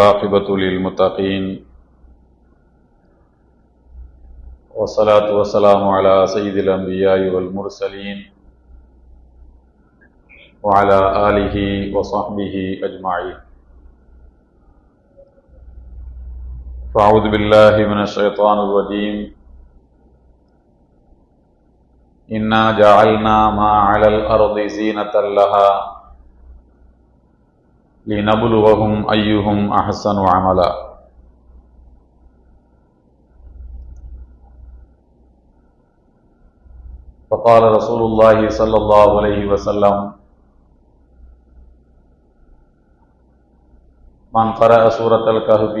والعاقبة للمتقين. والصلاة والسلام على سيد الأنبياء والمرسلين وعلى آله وصحبه أجمعين. فأعوذ بالله من الشيطان الرجيم. إنا جعلنا ما على الأرض زينة لها لنبلوهم أيهم أحسن عملا. فقال رسول الله صلى الله عليه وسلم من قرأ سورة الكهف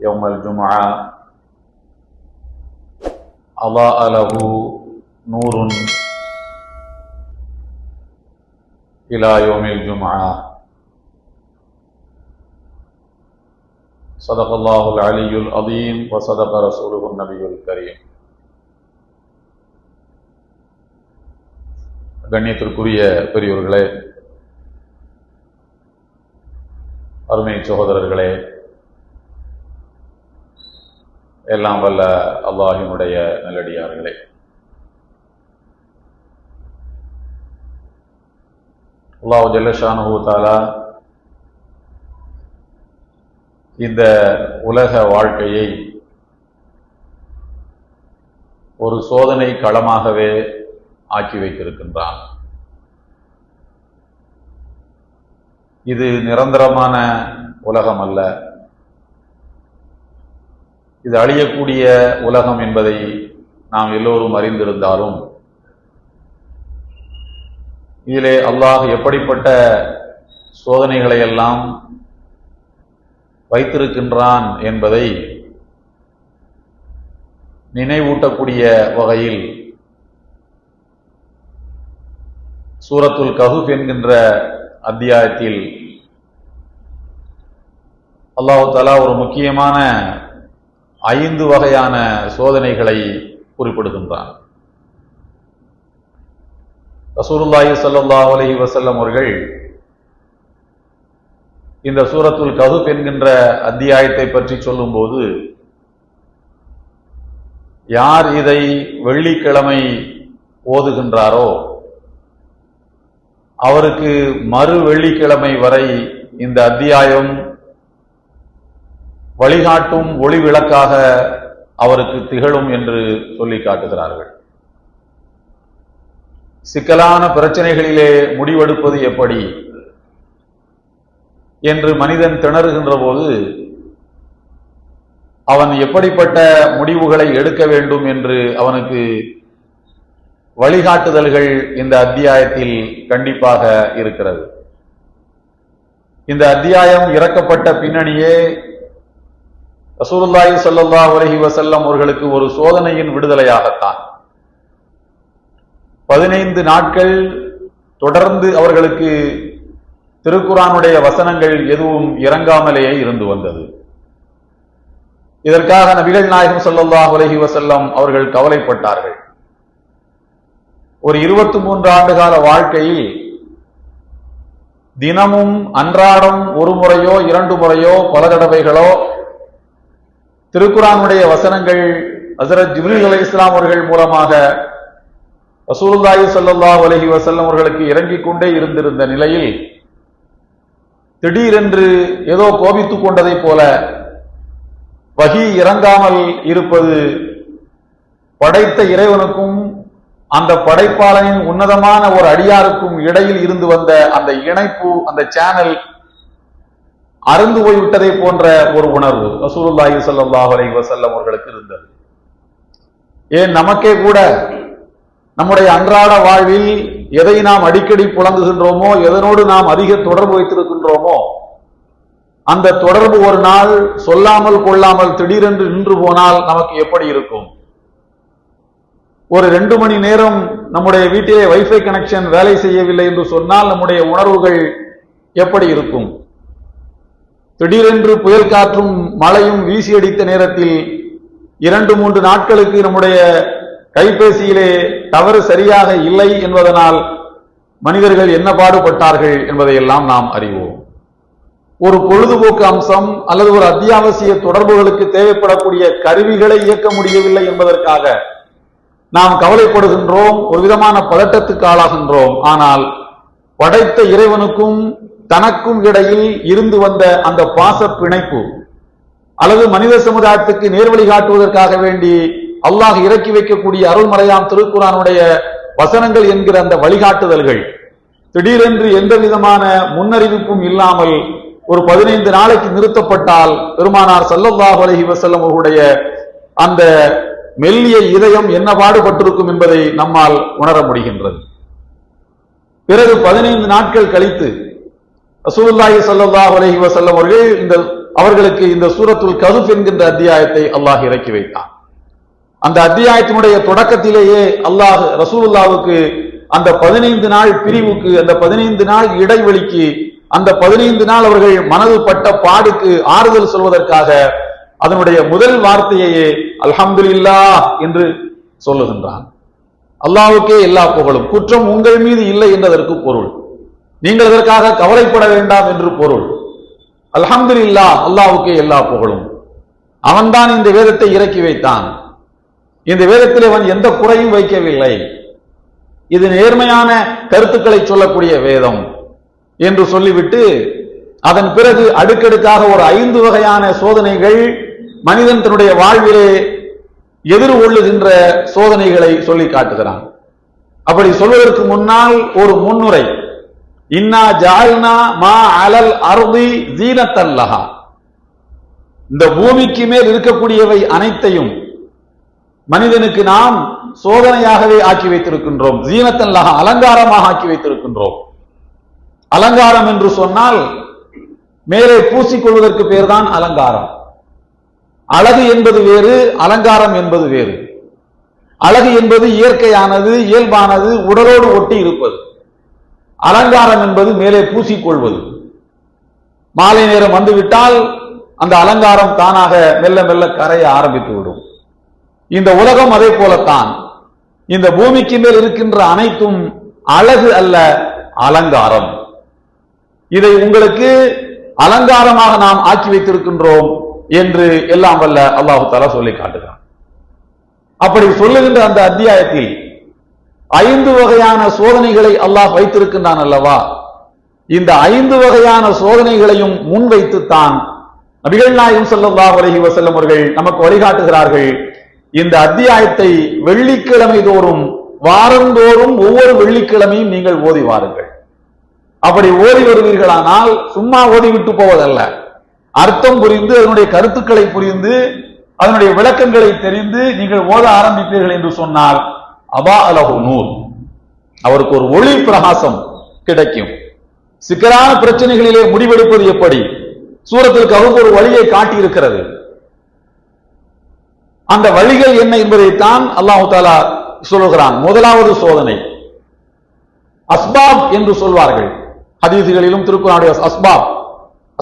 يوم الجمعة أضاء له نور إلى يوم الجمعة. صدق الله العلي العظيم وصدق رسوله النبي الكريم கண்ணியத்திற்குரிய பெரியோர்களே அருமை சகோதரர்களே எல்லாம் வல்ல அல்லாஹினுடைய நல்லடியார்களே அல்லாஹ் ஜல்லஷானு தாலா இந்த உலக வாழ்க்கையை ஒரு சோதனை களமாகவே ஆக்கி வைத்திருக்கின்றான். இது நிரந்தரமான உலகம் அல்ல. இது அழியக்கூடிய உலகம் என்பதை நாம் எல்லோரும் அறிந்திருந்தாலும் இதிலே அல்லாஹ் எப்படிப்பட்ட சோதனைகளை எல்லாம் வைத்திருக்கின்றான் என்பதை நினைவூட்டக்கூடிய வகையில் சூரத்துல் கஹூப் என்கின்ற அத்தியாயத்தில் அல்லாஹு தாலா ஒரு முக்கியமான ஐந்து வகையான சோதனைகளை குறிப்பிடுகின்றான். ரசூலுல்லாஹி சல்லாஹ் அலஹி வசல்லம் அவர்கள் இந்த சூரத்துல் கதுப் என்கின்ற அத்தியாயத்தை பற்றி சொல்லும்போது யார் இதை வெள்ளிக்கிழமை ஓதுகின்றாரோ அவருக்கு மறு வெள்ளிக்கிழமை வரை இந்த அத்தியாயம் வழிகாட்டும் ஒளி விளக்காக அவருக்கு திகழும் என்று சொல்லி காட்டுகிறார்கள். சிக்கலான பிரச்சனைகளிலே முடிவெடுப்பது எப்படி? என்று மனிதன் திணறுகின்ற போது அவன் எப்படிப்பட்ட முடிவுகளை எடுக்க வேண்டும் என்று அவனுக்கு வழிகாட்டுதல்கள் இந்த அத்தியாயத்தில் கண்டிப்பாக இருக்கிறது. இந்த அத்தியாயம் இறக்கப்பட்ட பின்னணியே ரசூலுல்லாஹி சொல்லல்லா உலகி வசல்லம் அவர்களுக்கு ஒரு சோதனையின் விடுதலையாகத்தான். பதினைந்து நாட்கள் தொடர்ந்து அவர்களுக்கு திருக்குறானுடைய வசனங்கள் எதுவும் இறங்காமலேயே இருந்து வந்தது. இதற்காக நபிகள் நாயகம் ஸல்லல்லாஹு உலகி வசல்லம் அவர்கள் கவலைப்பட்டார்கள். ஒரு இருபத்தி மூன்று ஆண்டுகால வாழ்க்கையில் தினமும் அன்றாடம் ஒரு முறையோ இரண்டு முறையோ பல தடவைகளோ திருக்குறானுடைய வசனங்கள் ஹசரத் ஜிப்ரீல் அலி இஸ்லாம் அவர்கள் மூலமாக ரசூலுல்லாஹி ஸல்லல்லாஹு அலைஹி வசல்லம் அவர்களுக்கு இறங்கிக் கொண்டே இருந்திருந்த நிலையில் திடீரென்று ஏதோ கோபித்துக் கொண்டதைப் போல வகி இறங்காமல் இருப்பது படைத்த இறைவனுக்கும் அந்த படைப்பாளனின் உன்னதமான ஒரு அடியாருக்கும் இடையில் இருந்து வந்த அந்த இணைப்பு அந்த சேனல் அருந்து போய்விட்டதை போன்ற ஒரு உணர்வு ரசூலுல்லாஹி சல்லாஹ் அலை வசல்லம் அவர்களுக்கு இருந்தது. ஏன் நமக்கே கூட நம்முடைய அன்றாட வாழ்வில் எதை நாம் அடிக்கடி புலங்குகின்றோமோ எதனோடு நாம் அதிக தொடர்பு வைத்திருக்கின்றோமோ அந்த தொடர்பு ஒரு நாள் சொல்லாமல் கொள்ளாமல் திடீரென்று நின்று போனால் நமக்கு எப்படி இருக்கும்? ஒரு ரெண்டு மணி நேரம் நம்முடைய வீட்டிலே வைஃபை கனெக்ஷன் வேலை செய்யவில்லை என்று சொன்னால் நம்முடைய உணர்வுகள் எப்படி இருக்கும்? திடீரென்று புயல் காற்றும் மழையும் வீசி அடித்த நேரத்தில் இரண்டு மூன்று நாட்களுக்கு நம்முடைய கைபேசியிலே தவறு சரியாக இல்லை என்பதனால் மனிதர்கள் என்ன பாடுபட்டார்கள் என்பதையெல்லாம் நாம் அறிவோம். ஒரு பொழுதுபோக்கு அம்சம் அல்லது ஒரு அத்தியாவசிய தொடர்புகளுக்கு தேவைப்படக்கூடிய கருவிகளை இயக்க முடியவில்லை என்பதற்காக நாம் கவலைப்படுகின்றோம் ஒரு விதமான பதட்டத்துக்கு ஆளாகின்றோம். ஆனால் படைத்த இறைவனுக்கும் தனக்கும் இடையில் இருந்து வந்த அந்த பாச பிணைப்பு அல்லது மனித சமுதாயத்துக்கு நேர்வழி காட்டுவதற்காக வேண்டி அல்லாஹ் இறக்கி வைக்கக்கூடிய அருள்மறையாம் திருக்குறானுடைய வசனங்கள் என்கிற அந்த வழிகாட்டுதல்கள். திடீரென்று எந்த விதமான முன்னறிவிப்பும் இல்லாமல் ஒரு பதினைந்து நாளைக்கு நிறுத்தப்பட்டால் பெருமானார் சல்லல்லாஹ் அலஹி வசல்லம் அவர்களுடைய அந்த மெல்லிய இதயம் என்ன பாடுபட்டிருக்கும் என்பதை நம்மால் உணர முடிகின்றது. பிறகு பதினைந்து நாட்கள் கழித்து ரசூலுல்லாஹி சல்லாஹ் அலஹி வசல்லம் அவர்கள் இந்த அவர்களுக்கு இந்த சூரத்துல் கதுப் என்கின்ற அத்தியாயத்தை அல்லாஹ் இறக்கி வைத்தான். அந்த அத்தியாயத்தினுடைய தொடக்கத்திலேயே அல்லாஹ் ரசூலுல்லாவுக்கு அந்த பதினைந்து நாள் பிரிவுக்கு அந்த பதினைந்து நாள் இடைவெளிக்கு அந்த பதினைந்து நாள் அவர்கள் மனது பட்ட பாடுக்கு ஆறுதல் சொல்வதற்காக அதனுடைய முதல் வார்த்தையையே அல்ஹம்துலில்லாஹ் என்று சொல்லுகின்றான். அல்லாவுக்கே எல்லா புகழும். குற்றம் உங்கள் மீது இல்லை என்றதற்கு பொருள். நீங்கள் அதற்காக கவலைப்பட வேண்டாம் என்று பொருள். அல்ஹம்துலில்லாஹ் அல்லாவுக்கே எல்லா புகழும். அவன்தான் இந்த வேதத்தை இறக்கி வைத்தான். இந்த வேதத்தில் அவன் எந்த குறையும் வைக்கவில்லை. இது நேர்மையான கருத்துக்களை சொல்லக்கூடிய வேதம் என்று சொல்லிவிட்டு அதன் பிறகு அடுக்கடுக்காக ஒரு ஐந்து வகையான சோதனைகள் மனிதன் தன்னுடைய வாழ்விலே எதிர்கொள்ளுகின்ற சோதனைகளை சொல்லி காட்டுகிறான். அப்படி சொல்வதற்கு முன்னால் ஒரு முன்னுரை இன்னா ஜால்னா மா அலல் அருதி ஜீனத்தல்லஹா. இந்த பூமிக்கு மேல் இருக்கக்கூடியவை அனைத்தையும் மனிதனுக்கு நாம் சோதனையாகவே ஆக்கி வைத்திருக்கின்றோம். ஜீனத்தல்லஹா அலங்காரமாக ஆக்கி வைத்திருக்கின்றோம். அலங்காரம் என்று சொன்னால் மேலே பூசிக்கொள்வதற்கு பேர்தான் அலங்காரம். அழகு என்பது வேறு அலங்காரம் என்பது வேறு. அழகு என்பது இயற்கையானது இயல்பானது உடலோடு ஒட்டி இருப்பது. அலங்காரம் என்பது மேலே பூசிக்கொள்வது. மாலை நேரம் வந்துவிட்டால் அந்த அலங்காரம் தானாக மெல்ல மெல்ல கரைய ஆரம்பித்து விடும். இந்த உலகம் அதே போலத்தான். இந்த பூமிக்கு மேல் இருக்கின்ற அனைத்தும் அழகு அல்ல அலங்காரம். இதை உங்களுக்கு அலங்காரமாக நாம் ஆக்கி வைத்திருக்கின்றோம் என்று எல்லாம் வல்ல அல்லாஹு தாலா சொல்லி காட்டுகிறான். அப்படி சொல்லுகின்ற அந்த அத்தியாயத்தில் ஐந்து வகையான சோதனைகளை அல்லாஹ் வைத்திருக்கின்றான் அல்லவா? இந்த ஐந்து வகையான சோதனைகளையும் முன்வைத்துத்தான் நபிகள் நாயகம் செல்லல்லா அலைஹி வசல்லம் அவர்கள் நமக்கு வழிகாட்டுகிறார்கள். இந்த அத்தியாயத்தை வெள்ளிக்கிழமை தோறும் வாரந்தோறும் ஒவ்வொரு வெள்ளிக்கிழமையும் நீங்கள் ஓதி வாருங்கள். அப்படி ஓதி வருவீர்களானால் சும்மா ஓதிவிட்டு போவதல்ல. அர்த்தம் புரிந்து அதனுடைய கருத்துக்களை புரிந்து அதனுடைய விளக்கங்களை தெரிந்து நீங்கள் ஓத ஆரம்பிப்பீர்கள் என்று சொன்னால் அபா அலகு நூல் அவருக்கு ஒரு ஒளி பிரகாசம் கிடைக்கும். சிக்கலான பிரச்சனைகளிலே முடிவெடுப்பது எப்படி? சூரத்திற்கு அவருக்கு ஒரு வழியை காட்டி இருக்கிறது அந்த வழிகள் என்ன என்பதைத்தான் அல்லாஹு தாலா சொல்லுகிறான். முதலாவது சோதனை. அஸ்பாப் என்று சொல்வார்கள். ஹதீசுகளிலும் திருக்குறானுடைய அஸ்பாப்.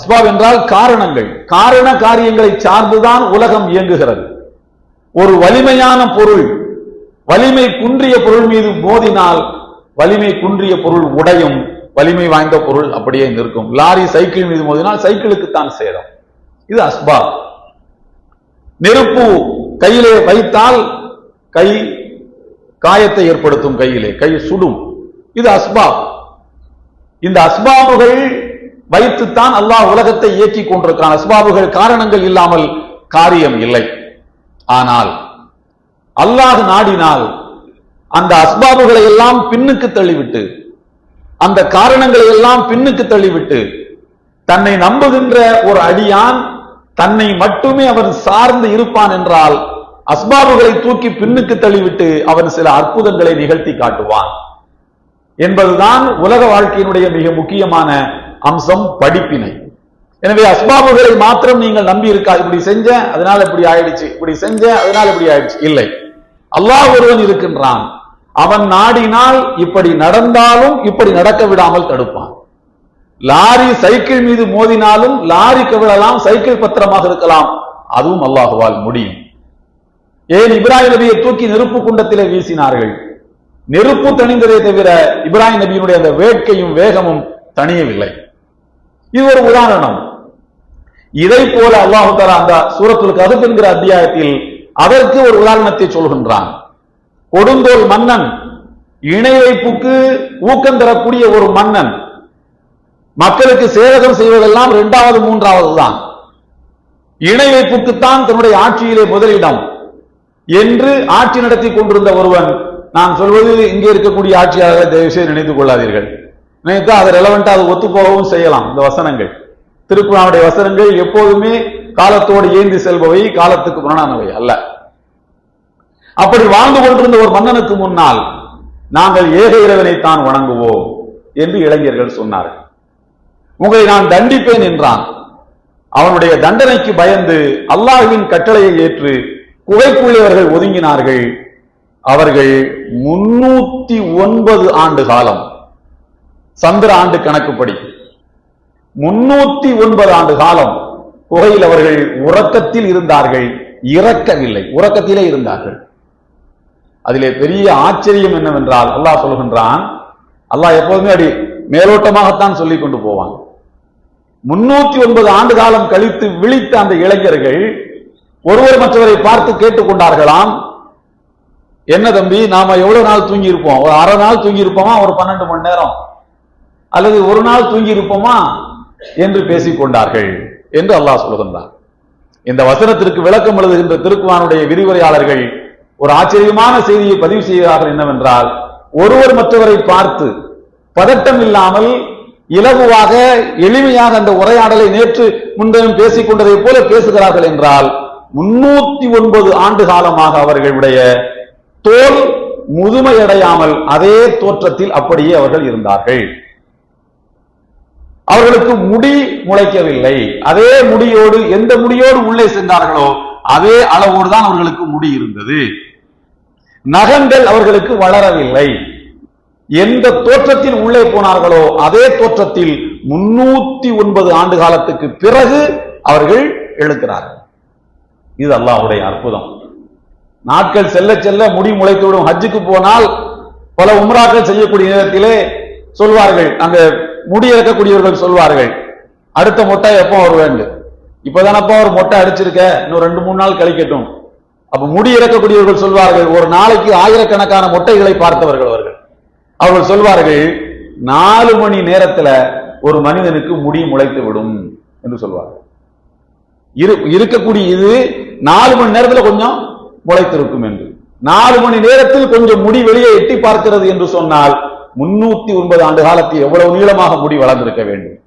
அஸ்பாப் என்றால் காரணங்கள். காரண காரியங்களை சார்ந்துதான் உலகம் இயங்குகிறது. ஒரு வலிமையான பொருள் வலிமை குன்றிய பொருள் மீது மோதினால் வலிமை குன்றிய பொருள் உடையும் வலிமை வாய்ந்த பொருள் அப்படியே நிற்கும். லாரி சைக்கிள் மீது மோதினால் சைக்கிளுக்கு தான் சேரும். இது அஸ்பாப். நெருப்பு கையிலே வைத்தால் கை காயத்தை ஏற்படுத்தும் கையிலே கை சுடும். இது அஸ்பாப். இந்த அஸ்பாபுகள் வைத்துத்தான் அல்லாஹ் உலகத்தை இயக்கி கொண்டிருக்கிறான் அஸ்பாபுகள் காரணங்கள் இல்லாமல் காரியம் இல்லை. ஆனால் அல்லாஹ் நாடினால் அந்த அஸ்பாபுகளை எல்லாம் பின்னுக்கு தள்ளிவிட்டு அந்த காரணங்களை எல்லாம் பின்னுக்கு தள்ளிவிட்டு தன்னை நம்புகின்ற ஒரு அடியான் தன்னை மட்டுமே அவன் சார்ந்து இருப்பான் என்றால் அஸ்பாபுகளை தூக்கி பின்னுக்கு தள்ளிவிட்டு அவன் சில அற்புதங்களை நிகழ்த்தி காட்டுவான். என்பதுதான் உலக வாழ்க்கையினுடைய மிக முக்கியமான அம்சம் படிப்பினை. எனவே அஸ்பாபுகளை மாத்திரம் நீங்கள் நம்பி இருக்கா இப்படி செஞ்ச அதனால இப்படி ஆயிடுச்சு இப்படி செஞ்ச அதனால இப்படி ஆயிடுச்சு. இல்லை. அல்லாஹ் ஒருவன் இருக்கின்றான். அவன் நாடினால் இப்படி நடந்தாலும் இப்படி நடக்க விடாமல் தடுப்பான். லாரி சைக்கிள் மீது மோதினாலும் லாரி கவிழலாம் சைக்கிள் பத்திரமாக இருக்கலாம். அதுவும் அல்லாஹுவால் முடியும். ஏன் இப்ராஹிம் நபியை தூக்கி நெருப்பு குண்டத்திலே வீசினார்கள்? நெருப்பு தணிந்ததை தவிர இப்ராஹிம் நபியினுடைய அந்த வேட்கையும் வேகமும் தணியவில்லை. இது ஒரு உதாரணம். இதை போல அல்லாஹு தாலா அந்த சூரத்துல் கதுப் என்கிற அத்தியாயத்தில் அதற்கு ஒரு உதாரணத்தை சொல்கின்றான். கொடுங்கோல் மன்னன் இணை வைப்புக்கு ஊக்கம் தரக்கூடிய ஒரு மன்னன் மக்களுக்கு சேவகம் செய்வதெல்லாம் இரண்டாவது மூன்றாவது தான் இணை வைப்புக்குத்தான் தன்னுடைய ஆட்சியிலே முதலிடம். என்று ஆட்சி நடத்தி கொண்டிருந்த ஒருவன் நான் சொல்வது இங்கே இருக்கக்கூடிய ஆட்சியாளர் தயவுசெய்து நினைத்துக் கொள்ளாதீர்கள். நினைத்து அது ரெலவெண்டா அது ஒத்துப்போகவும் செய்யலாம் இந்த வசனங்கள். திருக்குறானுடைய வசனங்கள் எப்போதுமே காலத்தோடு ஏந்தி செல்பவை காலத்துக்கு புறணானவை அல்ல. அப்படி வாழ்ந்து கொண்டிருந்த ஒரு மன்னனுக்கு முன்னால் நாங்கள் ஏக இறைவனைத்தான் வணங்குவோம் என்று இளைஞர்கள் சொன்னார்கள். உங்களை நான் தண்டிப்பேன் என்றான். அவனுடைய தண்டனைக்கு பயந்து அல்லாஹுவின் கட்டளையை ஏற்று குகைக்குள்ளே அவர்கள் ஒதுங்கினார்கள். அவர்கள் முன்னூத்தி ஒன்பது ஆண்டு காலம் சந்திர ஆண்டு கணக்குப்படி. முன்னூத்தி ஒன்பது ஆண்டு காலம் குகையில் அவர்கள் உறக்கத்தில் இருந்தார்கள் இறக்கவில்லை உறக்கத்திலே இருந்தார்கள். அதிலே பெரிய ஆச்சரியம் என்னவென்றால் அல்லாஹ் சொல்கின்றான் அல்லாஹ் எப்போதுமே அப்படி மேலோட்டமாகத்தான் சொல்லிக் கொண்டு போவான். முன்னூத்தி ஒன்பது ஆண்டு காலம் கழித்து விழித்த அந்த இளைஞர்கள் ஒருவர் மற்றவரை பார்த்து கேட்டுக்கொண்டார்களாம். என்ன தம்பி நாம எவ்வளவு நாள் தூங்கி இருப்போம் ஒரு அரை நாள் தூங்கி இருப்போமா ஒரு பன்னெண்டு மணி நேரம்? அல்லது ஒரு நாள் தூங்கி இருப்போமா என்று பேசிக்கொண்டார்கள் என்று அல்லாஹ் சொல்கின்றார் இந்த வசனத்திற்கு விளக்கம் எழுதுகின்ற திருக்குவானுடைய விரிவுரையாளர்கள் ஒரு ஆச்சரியமான செய்தியை பதிவு செய்கிறார்கள் என்னவென்றால் ஒருவர் மற்றவரை பார்த்து பதட்டம் இல்லாமல் இலகுவாக எளிமையாக அந்த உரையாடலை நேற்று முன்தினம் பேசிக் கொண்டதை போல பேசுகிறார்கள் என்றால் முன்னூத்தி ஒன்பது ஆண்டு காலமாக அவர்களுடைய தோல் முதுமையடையாமல் அதே தோற்றத்தில் அப்படியே அவர்கள் இருந்தார்கள். அவர்களுக்கு முடி முளைக்கவில்லை. அதே முடியோடு எந்த முடியோடு உள்ளே சென்றார்களோ அதே அளவோடு தான் அவர்களுக்கு முடி இருந்தது. நகங்கள் அவர்களுக்கு வளரவில்லை. எந்த தோற்றத்தில் உள்ளே போனார்களோ அதே தோற்றத்தில் முன்னூத்தி ஒன்பது ஆண்டு காலத்துக்கு பிறகு அவர்கள் எழுக்கிறார்கள் இது அல்லாஹ்வுடைய அற்புதம். நாட்கள் செல்ல செல்ல முடி முளைத்துவிடும் ஹஜ்ஜுக்கு போனால் பல உம்ராக்கள் செய்யக்கூடிய நேரத்திலே சொல்வார்கள். அங்க முடி இறக்கக்கூடியவர்கள் சொல்வார்கள். அடுத்த மொட்டை எப்போ வருவேன் இப்பதானப்பா ஒரு மொட்டை அடிச்சிருக்க? இன்னும் ரெண்டு மூணு நாள் கழிக்கட்டும். அப்ப முடி இறக்கக்கூடியவர்கள் சொல்வார்கள் ஒரு நாளைக்கு ஆயிரக்கணக்கான மொட்டைகளை பார்த்தவர்கள். அவர்கள் சொல்வார்கள் நாலு மணி நேரத்துல ஒரு மனிதனுக்கு முடி முளைத்து விடும் என்று சொல்வார்கள். இரு- இருக்கக்கூடிய இது நாலு மணி நேரத்துல கொஞ்சம் முளைத்திருக்கும் என்று. நாலு மணி நேரத்தில் கொஞ்சம் முடி வெளியே எட்டி பார்க்கிறது என்று சொன்னால் முன்னூத்தி ஒன்பது ஆண்டு காலத்தில் எவ்வளவு நீளமாக முடி வளர்ந்திருக்க வேண்டும்.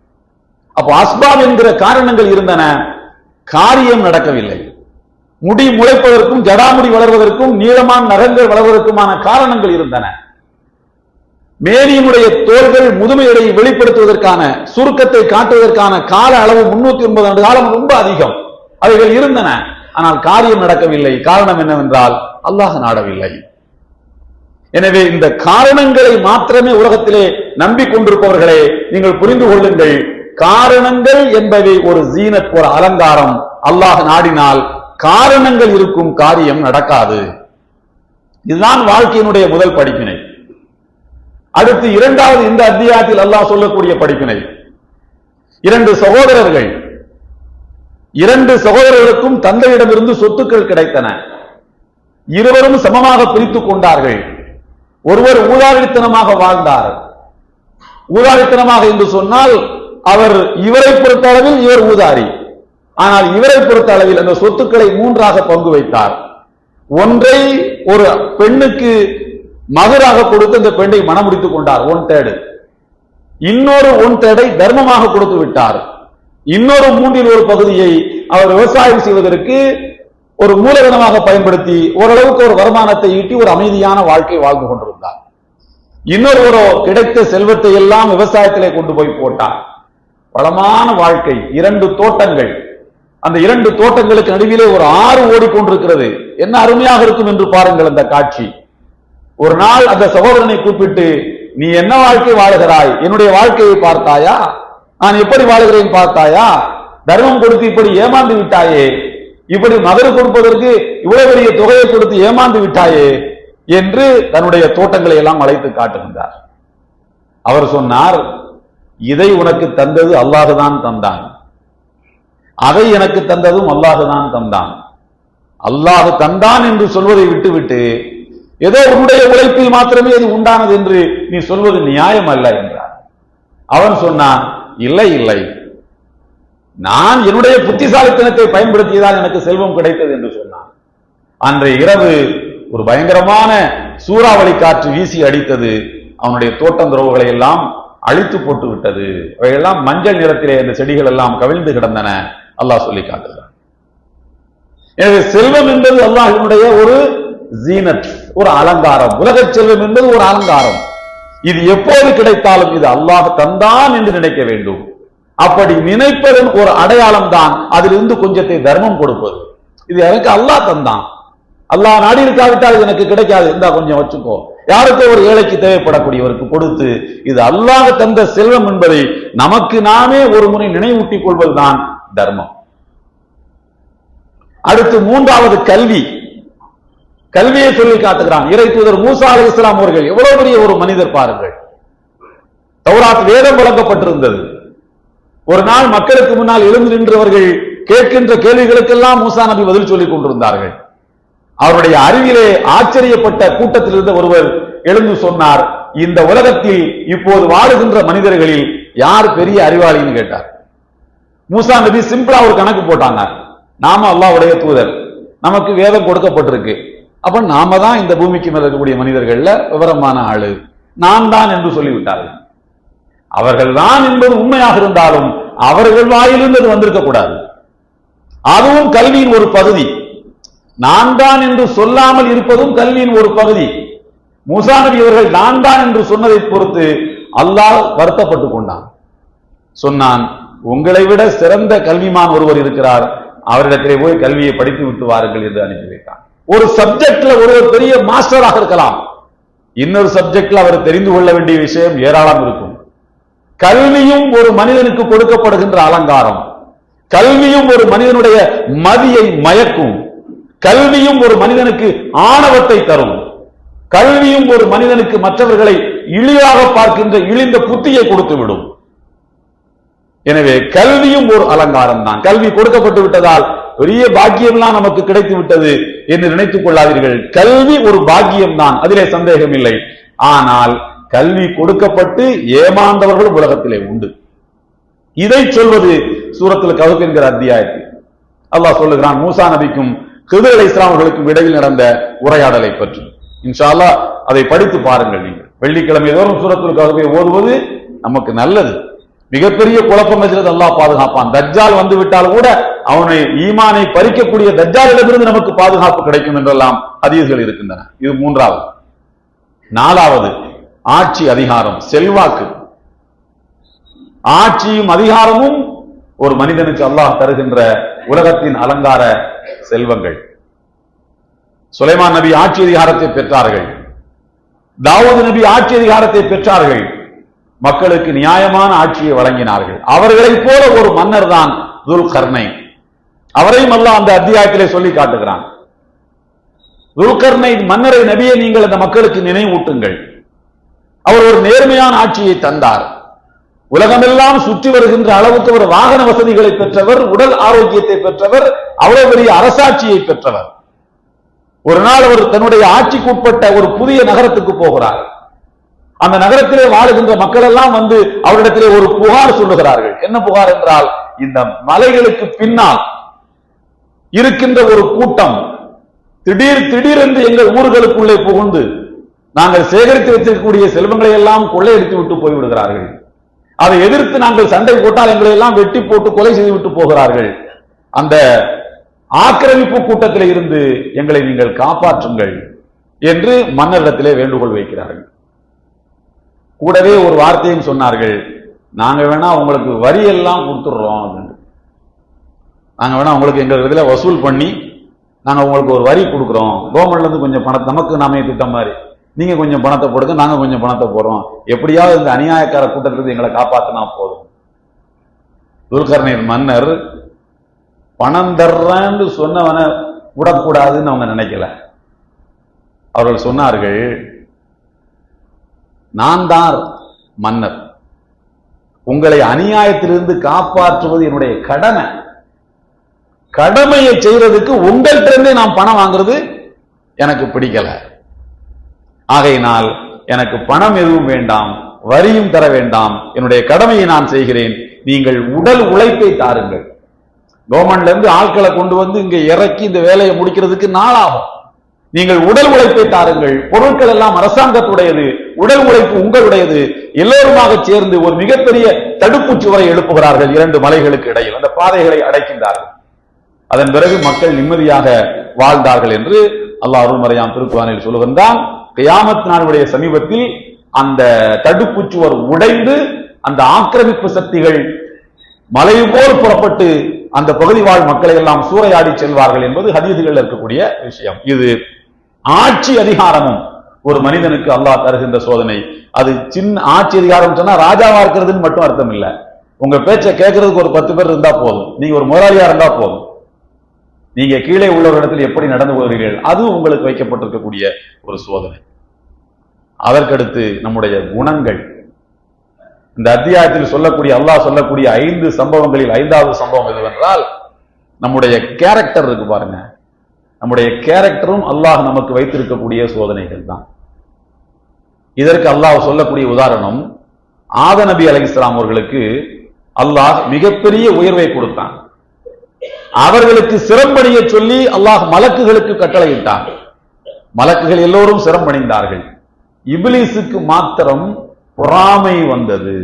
அப்போ அஸ்பாப் என்கிற காரணங்கள் இருந்தன. காரியம் நடக்கவில்லை. முடி முளைப்பதற்கும் ஜடாமுடி வளர்வதற்கும் நீளமான நகங்கள் வளர்வதற்குமான காரணங்கள் இருந்தன. மேரியினுடைய தோள்கள் முதுமையுடைய வெளிப்படுத்துவதற்கான சுருக்கத்தை காட்டுவதற்கான கால அளவு முன்னூத்தி ஒன்பது ஆண்டு காலம் ரொம்ப அதிகம். அவைகள் இருந்தன. ஆனால் காரியம் நடக்கவில்லை. காரணம் என்னவென்றால் அல்லாஹ் நாடவில்லை. எனவே இந்த காரணங்களை மாத்திரமே உலகத்திலே நம்பிக்கொண்டிருப்பவர்களே நீங்கள் புரிந்து கொள்ளுங்கள். காரணங்கள் என்பவை ஒரு ஜீனத் ஒரு அலங்காரம். அல்லாஹ் நாடினால் காரணங்கள் இருக்கும் காரியம் நடக்காது. இதுதான் வாழ்க்கையினுடைய முதல் படிப்பினை. அடுத்து இரண்டாவது இந்த அத்தியாயத்தில் அல்லாஹ் சொல்லக்கூடிய படிப்பினை. இரண்டு சகோதரர்கள். இரண்டு சகோதரர்களுக்கும் தந்தையிடமிருந்து சொத்துக்கள் கிடைத்தன. இருவரும் சமமாக பிரித்துக் கொண்டார்கள். ஒருவர் ஊதாரித்தனமாக வாழ்ந்தார். ஊதாரித்தனமாக என்று சொன்னால் அவர் இவரை பொறுத்த அளவில் இவர் ஊதாரி. ஆனால் இவரை பொறுத்த அளவில் அந்த சொத்துக்களை மூன்றாக பங்கு வைத்தார். ஒன்றை ஒரு பெண்ணுக்கு மகராக கொடுத்து இந்த பெண்ணை மணமுடித்துக் கொண்டார் ஒன் தேர்டு இன்னொரு ஒன் தேர்டை தர்மமாக கொடுத்து விட்டார். இன்னொரு மூன்றில் ஒரு பகுதியை அவர் விவசாயம் செய்வதற்கு ஒரு மூலதனமாக பயன்படுத்தி ஓரளவுக்கு ஒரு வருமானத்தை ஈட்டி ஒரு அமைதியான வாழ்க்கை வாழ்ந்து கொண்டிருந்தார். இன்னொரு ஒரு கிடைத்த செல்வத்தை எல்லாம் விவசாயத்திலே கொண்டு போய் போட்டார். வளமான வாழ்க்கை இரண்டு தோட்டங்கள். அந்த இரண்டு தோட்டங்களுக்கு நடுவிலே ஒரு ஆறு ஓடிக்கொண்டிருக்கிறது. என்ன அருமையாக இருக்கும் என்று பாருங்கள் அந்த காட்சி. ஒரு நாள் அந்த சகோதரனை கூப்பிட்டு நீ என்ன வாழ்க்கை வாழுகிறாய்? என்னுடைய வாழ்க்கையை பார்த்தாயா? நான் எப்படி வாழுகிறேன் பார்த்தாயா? தர்மம் கொடுத்து இப்படி ஏமாந்து விட்டாயே? இப்படி மகர் கொடுப்பதற்கு இவ்வளவு பெரிய தொகையை கொடுத்து ஏமாந்து விட்டாயே? என்று தன்னுடைய தோட்டங்களை எல்லாம் அழைத்து காட்டுகின்றார். அவர் சொன்னார் இதை உனக்கு தந்தது அல்லாஹுதான் தந்தான். அதை எனக்கு தந்ததும் அல்லாஹுதான் தந்தான். அல்லாஹ் தந்தான் என்று சொல்வதை விட்டுவிட்டு ஏதோ உன்னுடைய உழைப்பில் மாத்திரமே அது உண்டானது என்று நீ சொல்வது நியாயம் அல்ல என்றார் அவன் சொன்னான் இல்லை இல்லை. நான் என்னுடைய புத்திசாலித்தனத்தை பயன்படுத்தியதால் எனக்கு செல்வம் கிடைத்தது என்று சொன்னான். அன்றைய இரவு ஒரு பயங்கரமான சூறாவளி காற்று வீசி அடித்தது. அவனுடைய தோட்டந்துறவுகளை எல்லாம் அழித்து போட்டு விட்டது. அவையெல்லாம் மஞ்சள் நிறத்திலே அந்த செடிகள் எல்லாம் கவிழ்ந்து கிடந்தன. அல்லாஹ் சொல்லி காட்டுகிறான். எனவே செல்வம் என்பது அல்லாஹினுடைய ஒரு ஜீனத் ஒரு அலங்காரம். உலக செல்வம் என்பது ஒரு அலங்காரம். இது எப்போது கிடைத்தாலும் இது அல்லாஹ் தந்தான் என்று நினைக்க வேண்டும். அப்படி நினைப்பதன் ஒரு அடையாளம் தான் அதிலிருந்து கொஞ்சத்தை தர்மம் கொடுப்பது. இது எனக்கு அல்லாஹ் தந்தான். அல்லாஹ் நாடி இருக்காவிட்டால் இது எனக்கு கிடைக்காது. இருந்தா கொஞ்சம் வச்சுக்கோ. யாருக்கோ ஒரு ஏழைக்கு தேவைப்படக்கூடியவருக்கு கொடுத்து இது அல்லாஹ் தந்த செல்வம் என்பதை நமக்கு நாமே ஒரு முறை நினைவூட்டிக் கொள்வதுதான் தர்மம். அடுத்து மூன்றாவது கல்வி. கல்வியை சொல்லி காட்டுகிறான். இறை தூதர் மூசா அலி இஸ்லாம் அவர்கள் எவ்வளவு பெரிய ஒரு மனிதர் பாருங்கள். தௌராத் வேதம் வழங்கப்பட்டிருந்தது. ஒரு நாள் மக்களுக்கு முன்னால் எழுந்து நின்றவர்கள் கேட்கின்ற கேள்விகளுக்கெல்லாம் மூசா நபி பதில் சொல்லிக் கொண்டிருந்தார்கள். அவருடைய அறிவிலே ஆச்சரியப்பட்ட கூட்டத்தில் இருந்த ஒருவர் எழுந்து சொன்னார் இந்த உலகத்தில் இப்போது வாழுகின்ற மனிதர்களில் யார் பெரிய அறிவாளின்னு கேட்டார். மூசா நபி சிம்பிளா ஒரு கணக்கு போட்டாங்க. நாம அல்லாவுடைய தூதர். நமக்கு வேதம் கொடுக்கப்பட்டிருக்கு. அப்ப நாம தான் இந்த பூமிக்கு மேல இருக்கக்கூடிய மனிதர்கள்ல விவரமான ஆளு. நான் தான் என்று சொல்லிவிட்டார்கள். அவர்கள் தான் என்பது உண்மையாக இருந்தாலும் அவர்கள் வாயிலிருந்து அது வந்திருக்க கூடாது. அதுவும் கல்வியின் ஒரு பகுதி. நான் தான் என்று சொல்லாமல் இருப்பதும் கல்வியின் ஒரு பகுதி. மூசா நபி அவர்கள் நான் தான் என்று சொன்னதை பொறுத்து அல்லாஹ் வருத்தப்பட்டுக் கொண்டான். சொன்னான் உங்களை விட சிறந்த கல்விமான் ஒருவர் இருக்கிறார். அவரிடத்திலே போய் கல்வியை படித்து விட்டு வாருங்கள் என்று அனுப்பி வைத்தான். ஒரு சப்ஜெக்ட்ல ஒருவர் பெரிய மாஸ்டராக இருக்கலாம். இன்னொரு சப்ஜெக்ட்ல அவர் தெரிந்து கொள்ள வேண்டிய விஷயம் ஏராளம் இருக்கும். கல்வியும் ஒரு மனிதனுக்கு கொடுக்கப்படுகின்ற அலங்காரம். கல்வியும் ஒரு மனிதனுடைய மதியை மயக்கும். கல்வியும் ஒரு மனிதனுக்கு ஆணவத்தை தரும். கல்வியும் ஒரு மனிதனுக்கு மற்றவர்களை இழிவாக பார்க்கின்ற இழிந்த புத்தியை கொடுத்து விடும் எனவே கல்வியும் ஒரு அலங்காரம் தான் கல்வி கொடுக்கப்பட்டு விட்டதால் பெரிய பாக்கியம்லாம் நமக்கு கிடைத்து விட்டது என்று நினைத்துக் கொள்ளாதீர்கள். கல்வி ஒரு பாக்கியம் தான் அதிலே சந்தேகம் இல்லை ஆனால் கல்வி கொடுக்கப்பட்டு ஏமாந்தவர்களும் உலகத்திலே உண்டு. இதை சொல்வது சூரத்தில் கவுப் என்கிற அத்தியாயத்தில். அல்லாஹ் சொல்லுகிறான் மூசா நபிக்கும் கிதிர் அலை இஸ்லாமர்களுக்கும் இடையில் நடந்த உரையாடலை பற்றி. இன்ஷால்லா அதை படித்து பாருங்கள் நீங்கள். வெள்ளிக்கிழமை தோறும் சூரத்துல் கவுப்பை ஓதுவது நமக்கு நல்லது. மிகப்பெரிய குழப்பம் வச்சிருந்த அல்லாஹ் பாதுகாப்பான். தஜ்ஜால் வந்து விட்டால் கூட அவனை ஈமானை பறிக்கக்கூடிய தஜ்ஜாலிடமிருந்து நமக்கு பாதுகாப்பு கிடைக்கும் என்றெல்லாம் ஹதீஸ்கள் இருக்கின்றன. இது மூன்றாவது. நாலாவது ஆட்சி அதிகாரம் செல்வாக்கு. ஆட்சியும் அதிகாரமும் ஒரு மனிதனுக்கு அல்லாஹ் தருகின்ற உலகத்தின் அலங்கார செல்வங்கள். சுலைமான் நபி ஆட்சி அதிகாரத்தை பெற்றார்கள். தாவூது நபி ஆட்சி அதிகாரத்தை பெற்றார்கள். மக்களுக்கு நியாயமான ஆட்சியை வழங்கினார்கள். அவர்களைப் போல ஒரு மன்னர் தான் துல் கர்ணை அவரையும் எல்லாம் அந்த அத்தியாயத்திலே சொல்லி காட்டுகிறான். துல்கர்ணை மன்னரை நபியை நீங்கள் அந்த மக்களுக்கு நினைவூட்டுங்கள். அவர் ஒரு நேர்மையான ஆட்சியை தந்தார். உலகமெல்லாம் சுற்றி வருகின்ற அளவுக்கு ஒரு வாகன வசதிகளை பெற்றவர் உடல் ஆரோக்கியத்தை பெற்றவர் அவ்வளவு பெரிய அரசாட்சியை பெற்றவர். ஒரு நாள் அவர் தன்னுடைய ஆட்சிக்குட்பட்ட ஒரு புதிய நகரத்துக்கு போகிறார். அந்த நகரத்திலே வாழுகின்ற மக்கள் எல்லாம் வந்து அவரிடத்திலே ஒரு புகார் சொல்லுகிறார்கள். என்ன புகார் என்றால் இந்த மலைகளுக்கு பின்னால் இருக்கின்ற ஒரு கூட்டம் திடீர் திடீரென்று எங்கள் ஊர்களுக்குள்ளே புகுந்து நாங்கள் சேகரித்து வைத்திருக்கக்கூடிய செல்வங்களை எல்லாம் கொள்ளையடித்து விட்டு போய்விடுகிறார்கள். அதை எதிர்த்து நாங்கள் சண்டை போட்டால் எங்களை எல்லாம் வெட்டி போட்டு கொலை செய்து விட்டு போகிறார்கள். அந்த ஆக்கிரமிப்பு கூட்டத்தில் இருந்து எங்களை நீங்கள் காப்பாற்றுங்கள் என்று மன்னரிடத்திலே வேண்டுகோள் வைக்கிறார்கள். கூடவே ஒரு வார்த்தையும் சொன்னார்கள். நாங்க வேணா உங்களுக்கு வரி எல்லாம் கொடுத்துடுறோம் அப்படின்னு நாங்க வேணா உங்களுக்கு எங்க இதுல வசூல் பண்ணி நாங்க உங்களுக்கு ஒரு வரி கொடுக்குறோம். கவர்மெண்ட்ல இருந்து கொஞ்சம் பணத்தை நமக்கு நாமே திட்டம் மாதிரி. நீங்க கொஞ்சம் பணத்தை போடுங்க நாங்க கொஞ்சம் பணத்தை போடுறோம். எப்படியாவது இந்த அநியாயக்கார கூட்டத்திலிருந்து எங்களை காப்பாத்தினா போதும். துல்கர்ணீர் மன்னர் பணம் தர்றேன்னு சொன்னவனை விடக்கூடாதுன்னு அவங்க நினைக்கல. அவர்கள் சொன்னார்கள் நான் தான் மன்னர். உங்களை அநியாயத்திலிருந்து காப்பாற்றுவது என்னுடைய கடமை. கடமையை செய்யறதுக்கு உங்கள்கிட்ட இருந்தே நான் பணம் வாங்குறது எனக்கு பிடிக்கல. ஆகையினால் எனக்கு பணம் எதுவும் வேண்டாம் வரியும் தர வேண்டாம். என்னுடைய கடமையை நான் செய்கிறேன். நீங்கள் உடல் உழைப்பை தாருங்கள். கவர்மெண்ட்ல இருந்து ஆட்களை கொண்டு வந்து இங்க இறக்கி இந்த வேலையை முடிக்கிறதுக்கு நாளாகும். நீங்கள் உடல் உழைப்பை தாருங்கள். பொருட்கள் எல்லாம் அரசாங்கத்துடையது. உடல் உழைப்பு உங்களுடையது. எல்லோருமாக சேர்ந்து ஒரு மிகப்பெரிய தடுப்பு சுவரை எழுப்புகிறார்கள் இரண்டு மலைகளுக்கு இடையில். அந்த பாதைகளை அடைக்கின்றார்கள். அதன் பிறகு மக்கள் நிம்மதியாக வாழ்ந்தார்கள் என்று அல்லாஹ் அருள்மறையாம் திருக்குவானில் சொல்லுகின்றான். கியாமத் நாளுடைய சமீபத்தில் அந்த தடுப்பு சுவர் உடைந்து அந்த ஆக்கிரமிப்பு சக்திகள் மலை போல் புறப்பட்டு அந்த பகுதி வாழ் மக்களை எல்லாம் சூறையாடி செல்வார்கள் என்பது ஹதீதுகள் இருக்கக்கூடிய விஷயம். இது ஆட்சி அதிகாரமும் ஒரு மனிதனுக்கு அல்லாஹ் தருகின்ற சோதனை. அது சின்ன ஆட்சி அதிகாரம் சொன்னா ராஜாவா இருக்கிறதுன்னு மட்டும் அர்த்தம் இல்ல. உங்க பேச்சை கேட்கறதுக்கு ஒரு பத்து பேர் இருந்தா போதும். நீங்க ஒரு முதலாளியா இருந்தா போதும். நீங்க கீழே உள்ளவரிடத்தில் எப்படி நடந்து கொள்கிறீர்கள்? அது உங்களுக்கு வைக்கப்பட்டிருக்கக்கூடிய ஒரு சோதனை. அதற்கடுத்து நம்முடைய குணங்கள். இந்த அத்தியாயத்தில் சொல்லக்கூடிய அல்லாஹ் சொல்லக்கூடிய ஐந்து சம்பவங்களில் ஐந்தாவது சம்பவம் எதுவென்றால் நம்முடைய கேரக்டர் இருக்கு பாருங்க. நம்முடைய கேரக்டரும் அல்லாஹ் நமக்கு வைத்திருக்கக்கூடிய சோதனைகள் தான். இதற்கு அல்லாஹ் சொல்லக்கூடிய உதாரணம் ஆத நபி அலைஹிஸ்ஸலாம் அவர்களுக்கு அல்லாஹ் மிகப்பெரிய உயர்வை கொடுத்தான். அவர்களுக்கு சிரம்பணிய சொல்லி அல்லாஹ் மலக்குகளுக்கு கட்டளையிட்டான். மலக்குகள் எல்லோரும் சிரம்பணிந்தார்கள் இபிலிசுக்கு மாத்திரம் பொறாமை வந்தது.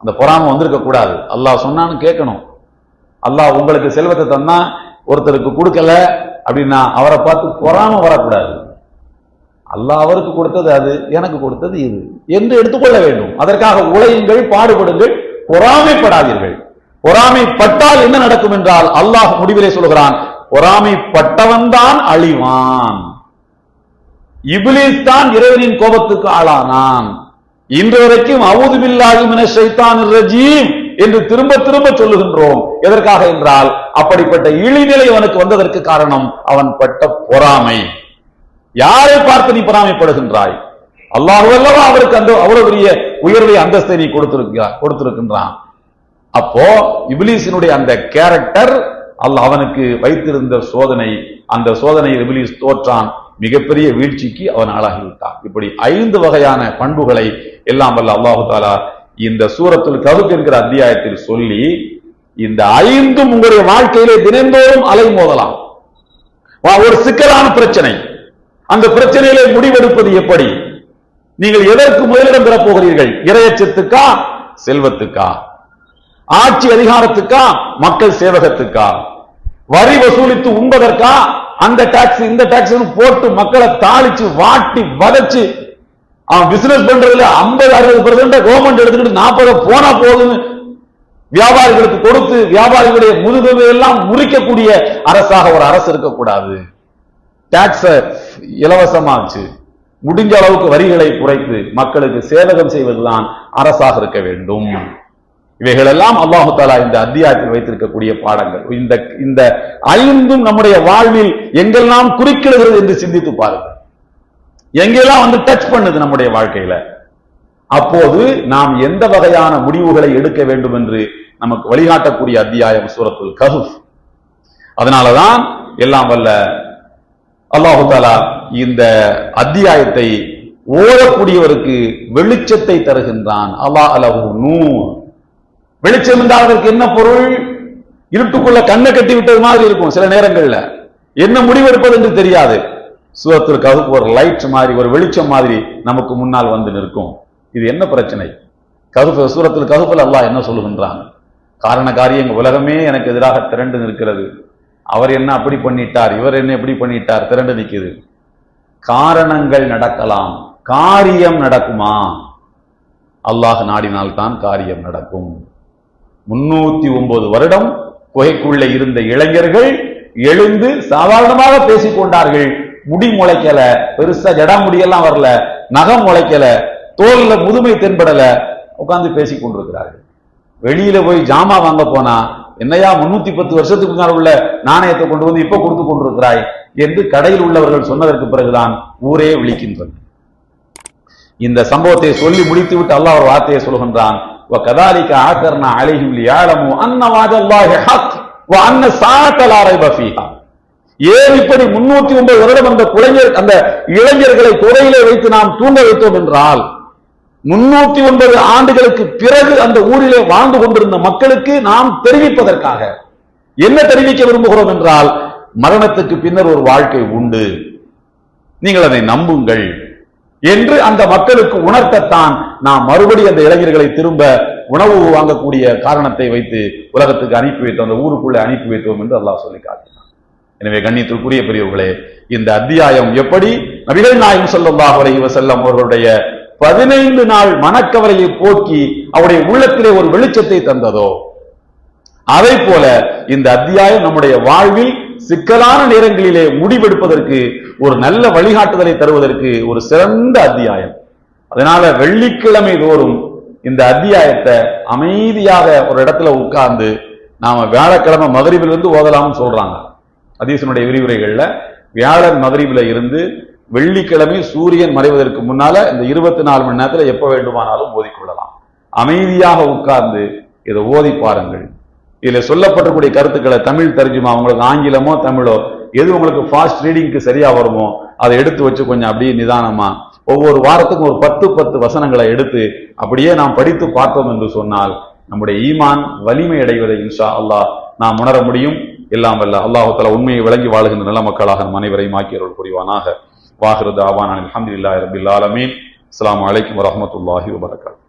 அந்த பொறாமை வந்திருக்க கூடாது அல்லாஹ் சொன்னான்னு கேட்கணும். அல்லாஹ் உங்களுக்கு செல்வத்தை தந்தா ஒருத்தருக்கு கொடுக்கல அப்படின்னா அவரை பார்த்து பொறாமை வரக்கூடாது. அல்லாஹ் அவருக்கு கொடுத்தது அது எனக்கு கொடுத்தது இது என்று எடுத்துக்கொள்ள வேண்டும். அதற்காக உழையுங்கள் பாடுபடுங்கள் பொறாமைப்படாதீர்கள். பொறாமைப்பட்டால் என்ன நடக்கும் என்றால் அல்லாஹ் முடிவிலே சொல்கிறான் பொறாமைப்பட்டவன் தான் அழிவான். இபிலிஸ் தான் இறைவனின் கோபத்துக்கு ஆளானான். இன்று வரைக்கும் அவுது பில்லாஹி மின ஷைத்தான் ரஜீம். என்று திரும்ப திரும்ப சொல்லுகின்றோம். எதற்காக என்றால் அப்படிப்பட்ட இழிநிலை அவனுக்கு வந்ததற்கு காரணம் அவன் பட்ட பொறாமை. யாரை பார்த்து நீ பொறாமைப்படுகின்றாய்? அல்லாஹல்லவா அவருக்கு அந்த அவ்வளவு பெரிய உயர்வை அந்தஸ்தை நீ கொடுத்திருக்க கொடுத்திருக்கின்றான். அப்போ இபிலிஸினுடைய அந்த கேரக்டர் அல்ல அவனுக்கு வைத்திருந்த சோதனை அந்த சோதனையில் இபிலிஸ் தோற்றான். மிகப்பெரிய வீழ்ச்சிக்கு அவன் ஆளாகிவிட்டான். இப்படி ஐந்து வகையான பண்புகளை எல்லாம் வல்ல அல்லாஹு தாலா இந்த சூரத்தில் கவுப் என்கிற அத்தியாயத்தில் சொல்லி இந்த ஐந்தும் உங்களுடைய வாழ்க்கையிலே தினந்தோறும் அலை மோதலாம். ஒரு சிக்கலான பிரச்சனை. அந்த பிரச்சனையிலே முடிவெடுப்பது எப்படி? நீங்கள் எதற்கு முதலிடம் பெறப் போகிறீர்கள் இரையச்சத்துக்கா? செல்வத்துக்கா? ஆட்சி அதிகாரத்துக்கா? மக்கள் சேவகத்துக்கா? வரி வசூலித்து உண்பதற்கா? அந்த டாக்ஸ் இந்த டாக்ஸ் போட்டு மக்களை தாளிச்சு வாட்டி வதச்சு அவன் பிசினஸ் பண்றதுல ஐம்பது அறுபது பெர்சென்ட் கவர்மெண்ட் எடுத்துக்கிட்டு நாற்பது போனா போதும்னு வியாபாரிகளுக்கு கொடுத்து வியாபாரிகளுடைய முதுகவை எல்லாம் முறிக்கக்கூடிய அரசாக ஒரு அரசு இருக்கக்கூடாது. டாக்ஸ இலவசமாச்சு. முடிஞ்ச அளவுக்கு வரிகளை குறைத்து மக்களுக்கு சேவகம் செய்வதுதான் அரசாக இருக்க வேண்டும். இவைகளெல்லாம் அல்லாஹு தாலா இந்த அத்தியாயத்தில் வைத்திருக்கக்கூடிய பாடங்கள். இந்த இந்த ஐந்தும் நம்முடைய வாழ்வில் எங்கெல்லாம் குறுக்கிடுகிறது என்று சிந்தித்து பாருங்கள். எங்கெல்லாம் வந்து டச் பண்ணுது நம்முடைய வாழ்க்கையில? அப்போது நாம் எந்த வகையான முடிவுகளை எடுக்க வேண்டும் என்று நமக்கு வழிகாட்டக்கூடிய அத்தியாயம் சூரத்துல் கஹுஃப். அதனாலதான் எல்லாம் வல்ல அல்லாஹு தாலா இந்த அத்தியாயத்தை ஓடக்கூடியவருக்கு வெளிச்சத்தை தருகின்றான். அல்லாஹ் அலஹு நூர். வெளிச்சம் என்றால் அதற்கு என்ன பொருள்? இருட்டுக்குள்ள கண்ணை கட்டி விட்டது மாதிரி இருக்கும் சில நேரங்கள்ல. என்ன முடிவெடுப்பது என்று தெரியாது. சூரத்தில் கவுப்பு ஒரு லைட் மாதிரி ஒரு வெளிச்சம் மாதிரி நமக்கு முன்னால் வந்து நிற்கும். இது என்ன பிரச்சனை? ககுப்பு சூரத்தில் ககுப்பில் அல்லாஹ் என்ன சொல்லுகின்றான்? காரண காரியம் உலகமே எனக்கு எதிராக திரண்டு நிற்கிறது. அவர் என்ன அப்படி பண்ணிட்டார்? இவர் என்ன எப்படி பண்ணிட்டார்? திரண்டு நிற்குது. காரணங்கள் நடக்கலாம். காரியம் நடக்குமா? அல்லாஹ் நாடினால் தான் காரியம் நடக்கும். முன்னூத்தி ஒன்பது வருடம் குகைக்குள்ளே இருந்த இளைஞர்கள் எழுந்து சாதாரணமாக பேசிக் கொண்டார்கள் முடி முளைக்கல பெருசா ஜடா முடியெல்லாம் வரல நகம் முளைக்கல தோல்ல முதுமை தென்படல உட்கார்ந்து பேசிக் கொண்டிருக்கிறார்கள் வெளியில போய் ஜாமா வாங்க போனா என்னையா முன்னூத்தி பத்து வருஷத்துக்கு முன்னால் உள்ள நாணயத்தை கொண்டு வந்து இப்ப கொடுத்து கொண்டிருக்கிறாய் என்று கடையில் உள்ளவர்கள் சொன்னதற்கு பிறகுதான் ஊரே விழிக்கின்றது இந்த சம்பவத்தை சொல்லி முடித்துவிட்டு அல்லாஹ் ஒரு வார்த்தையை சொல்கின்றான் وكذلك عثرنا عليهم ليعلموا ان وعد الله حق وان الساعه لا ريب فيها ஏன் இப்படி முன்னூத்தி ஒன்பது வருடம் அந்த குழந்தையர் அந்த இளைஞர்களை துறையிலே வைத்து நாம் தூங்க வைத்தோம் என்றால் முன்னூத்தி ஒன்பது ஆண்டுகளுக்கு பிறகு அந்த ஊரிலே வாழ்ந்து கொண்டிருந்த மக்களுக்கு நாம் தெரிவிப்பதற்காக என்ன தெரிவிக்க விரும்புகிறோம் என்றால் மரணத்துக்கு பின்னர் ஒரு வாழ்க்கை உண்டு. நீங்கள் அதை நம்புங்கள் என்று அந்த மக்களுக்கு உணர்த்தத்தான் நாம் மறுபடி அந்த இளைஞர்களை திரும்ப உணவு வாங்கக்கூடிய காரணத்தை வைத்து உலகத்துக்கு அனுப்பி வைத்தோம் அந்த ஊருக்குள்ளே அனுப்பி வைத்தோம் என்று அல்லாஹ் சொல்லி எனவே கண்ணியத்திற்குரிய பெரியவர்களே இந்த அத்தியாயம் எப்படி? நபிகள் நாயம் சொல்லல்லாஹ் அலைஹி வசல்லம் அவர்களுடைய பதினைந்து நாள் மனக்கவலையை போக்கி அவருடைய உள்ளத்திலே ஒரு வெளிச்சத்தை தந்ததோ? அதை போல இந்த அத்தியாயம் நம்முடைய வாழ்வில் சிக்கலான நேரங்களிலே முடிவெடுப்பதற்கு ஒரு நல்ல வழிகாட்டுதலை தருவதற்கு ஒரு சிறந்த அத்தியாயம். அதனால வெள்ளிக்கிழமை தோறும் இந்த அத்தியாயத்தை அமைதியாக ஒரு இடத்துல உட்கார்ந்து நாம வியாழக்கிழமை மகரிபிலிருந்து ஓதலாம்னு சொல்றாங்க. அதீசனுடைய விரிவுரைகள்ல வியாழன் மகரிபில இருந்து வெள்ளிக்கிழமை சூரியன் மறைவதற்கு முன்னால இந்த இருபத்தி நாலு மணி நேரத்துல எப்போ வேண்டுமானாலும் ஓதிக்கொள்ளலாம் அமைதியாக உட்கார்ந்து இதை ஓதி பாருங்கள். இதில் சொல்லப்பட்டக்கூடிய கருத்துக்களை தமிழ் தர்ஜுமா உங்களுக்கு ஆங்கிலமோ தமிழோ எது உங்களுக்கு ஃபாஸ்ட் ரீடிங்க்கு சரியா வருமோ அதை எடுத்து வச்சு கொஞ்சம் அப்படியே நிதானமா ஒவ்வொரு வாரத்துக்கும் ஒரு பத்து பத்து வசனங்களை எடுத்து அப்படியே நாம் படித்து பார்த்தோம் என்று சொன்னால் நம்முடைய ஈமான் வலிமை அடைவதை இன்ஷா அல்லாஹ் நாம் உணர முடியும். எல்லாம் வல்ல. அல்லாஹு உண்மையை விளங்கி வாழுகின்ற நல்ல மக்களாக நம் அனைவரையும் ஆக்கியவர்கள் புரிவானாக. வாகிறது தாவான் அலமதுல்லா ரபில் ஆலமீன். அஸ்லாம் அலைக்கும் வரமத்துல்லாஹி வபரகாத்.